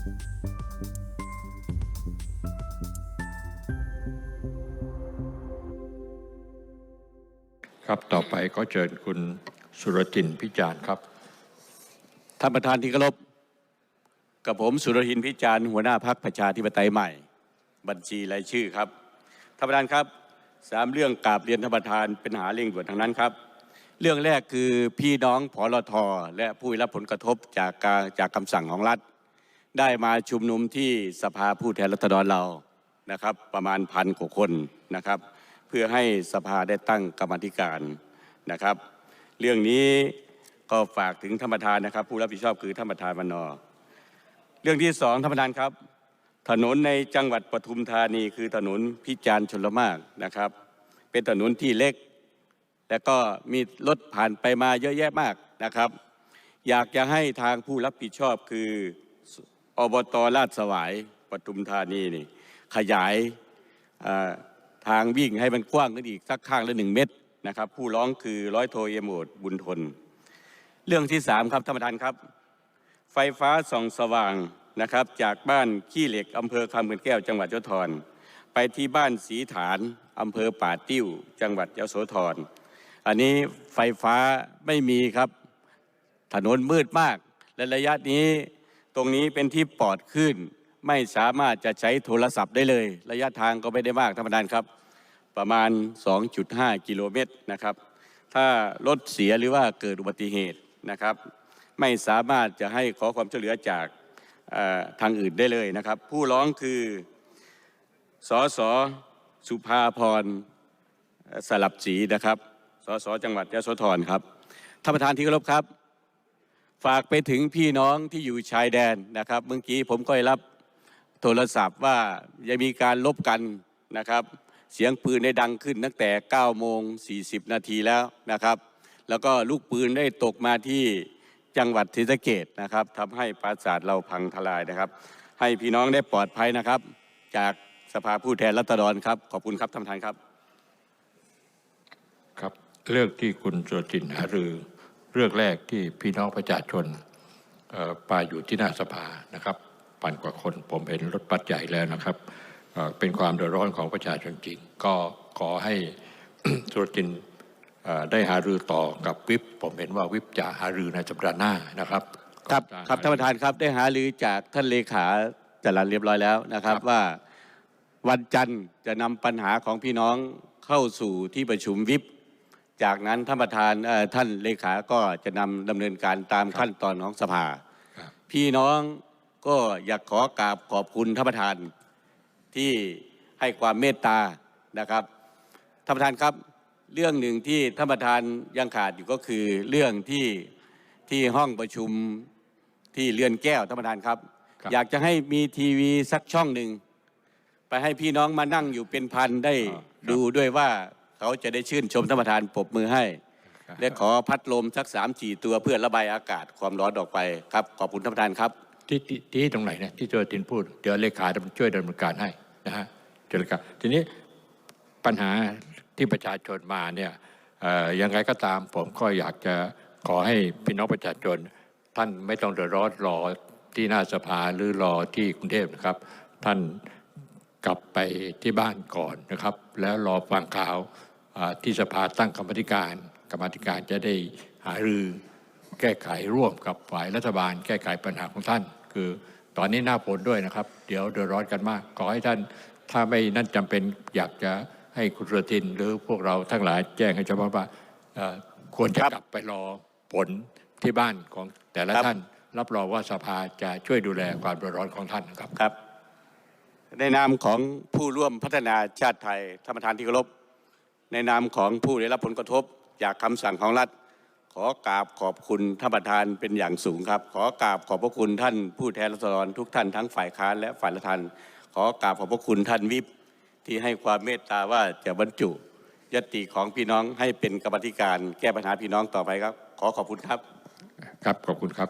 ครับต่อไปก็เชิญคุณสุรจินพิจารณ์ครับท่านประธานที่เคารพกับผมสุรหินพิจารณ์หัวหน้าพักประชาธิปไตยใหม่ บัญชีรายชื่อครับท่านประธานครับสามเรื่องกราบเรียนท่านประธานเป็นหาเร่งด่วนทั้งนั้นครับ เรื่องแรกคือพี่น้องผอรทและผู้ได้รับผลกระทบจากการจากคำสั่งของรัฐ ได้มาชุมนุมที่สภาผู้แทนรัษฎรเรานะครับ ประมาณพันกว่าคนนะครับ เพื่อให้สภาได้ตั้งกรรมธิการนะครับ เรื่องนี้ก็ฝากถึงท่านประธานนะครับ ผู้รับผิดชอบคือท่านประธานวันนอเรื่องที่สองท่านประธานครับ ถนนในจังหวัดปทุมธานีคือถนนพิจารณ์ชนละมากนะครับ เป็นถนนที่เล็ก และก็มีรถผ่านไปมาเยอะแยะมากนะครับ อยากจะให้ทางผู้รับผิดชอบคือ อบตลาดสวายปทุมธานีนี่ขยายาทางวิ่งให้มันกว้างขึ้นอีกสักข้างละหนึ่งเมตรนะครับ ผู้ร้องคือร้อยโทเอโมดบุญทน เรื่องที่สามครับท่านประธานครับ ไฟฟ้าส่องสว่างนะครับ จากบ้านขี้เหล็กอำเภอคำเขื่อนแก้วจังหวัดยโสธรไปที่บ้านสีฐานอำเภอป่าติ้ว จังหวัดยโสธรอันนี้ไฟฟ้าไม่มีครับ ถนนมืดมากและระยะนี้ ตรงนี้เป็นที่ปลอดขึ้น ไม่สามารถจะใช้โทรศัพท์ได้เลย ระยะทางก็ไม่ได้มากท่านประธานครับ ประมาณ 2.5 กิโลเมตรนะครับ ถ้ารถเสียหรือว่าเกิดอุบัติเหตุนะครับ ไม่สามารถจะให้ขอความช่วยเหลือจากทางอื่นได้เลยนะครับ ผู้ร้องคือสอสอสุภาพรสลับศรีนะครับสสจังหวัดยะโสธรครับท่านประธานที่เคารพครับ ฝากไปถึงพี่น้องที่อยู่ชายแดนนะครับ เมื่อกี้ผมก็ได้รับโทรศัพท์ว่ายังมีการลบกันนะครับ เสียงปืนได้ดังขึ้นตั้งแต่9โมง40 นาทีแล้วนะครับ แล้วก็ลูกปืนได้ตกมาที่จังหวัดศรีสะเกดนะครับทำให้ปราสาทเราพังทลายนะครับ ให้พี่น้องได้ปลอดภัยนะครับ จากสภาผู้แทนรัษฎรครับ ขอบคุณครับท่านประธานครับ ครับ เรื่องที่คุณสุรจินหารือ เรื่องแรกที่พี่น้องประชาชนเอ่อไปอยู่ที่หน้าสภานะครับพันกว่าคนผมเห็นรถบัสใหญ่แล้วนะครับเอ่อเป็นความเดือดร้อนของประชาชนจริง ก็ขอให้สุรจินเอ่อได้หารือต่อกับวิปผมเห็นว่าวิปจะหารือในสัปดาห์หน้านะครับ ครับจะครับท่านประธานครับได้หารือจากท่านเลขาจรันเรียบร้อยแล้วนะครับครับว่าวันจันทร์จะนำปัญหาของพี่น้องเข้าสู่ที่ประชุมวิป จากนั้นท่านประธานเอ่อท่านเลขาก็จะนำดำเนินการตามขั้นตอนของสภาครับพี่น้องก็อยากขอกราบขอบคุณท่านประธานที่ให้ความเมตตานะครับท่านประธานครับเรื่องหนึ่งที่ท่านประธานยังขาดอยู่ก็คือเรื่องที่ที่ห้องประชุมที่เรือนแก้วท่านประธานครับครับอยากจะให้มีทีวีสักช่องหนึ่งไปให้พี่น้องมานั่งอยู่เป็นพันได้อ๋อครับดูด้วยว่า เขาจะได้ชื่นชมท่านประธานปรบมือให้ และขอพัดลมสักสามสี่ตัวเพื่อระบายอากาศความร้อนออกไปครับ ขอบคุณท่านประธานครับ ที่ที่ที่ตรงไหนเนี่ยที่สุรจินพูดเดี๋ยวเลขาช่วยดำเนินการให้นะฮะเจริญครับทีนี้ปัญหาที่ประชาชนมาเนี่ยเอ่อยังไงก็ตามผมก็อยากจะขอให้พี่น้องประชาชน ท่านไม่ต้องเดือดร้อนรอที่หน้าสภาหรือรอที่กรุงเทพนะครับ ท่านกลับไปที่บ้านก่อนนะครับ แล้วรอฟังข่าวอ่า ที่สภาตั้งกรรมธิการ กรรมธิการจะได้หารือแก้ไขร่วมกับฝ่ายรัฐบาล แก้ไขปัญหาของท่าน คือตอนนี้หน้าฝนด้วยนะครับ เดี๋ยวเดือดร้อนกันมาก ขอให้ท่านถ้าไม่นั่นจำเป็นอยากจะให้คุณสุทิน หรือพวกเราทั้งหลายแจ้งให้เฉพาะว่าเอ่อควรจะกลับไปรอผลที่บ้านของแต่ละท่าน รับรองว่าสภาจะช่วยดูแลความเดือดร้อนของท่านนะครับครับ ในนามของผู้ร่วมพัฒนาชาติไทยท่านประธานที่เคารพ ในนามของผู้ได้รับผลกระทบจากคำสั่งของรัฐ ขอกราบขอบคุณท่านประธานเป็นอย่างสูงครับ ขอกราบขอบพระคุณท่านผู้แทนรัศดรทุกท่านทั้งฝ่ายค้านและฝ่ายรัฐบาลขอกราบขอบพระคุณท่านวิปที่ให้ความเมตตาว่าจะบรรจุยติของพี่น้องให้เป็นกรรมธิการแก้ปัญหาพี่น้องต่อไปครับ ขอขอบคุณครับ ครับขอบคุณครับ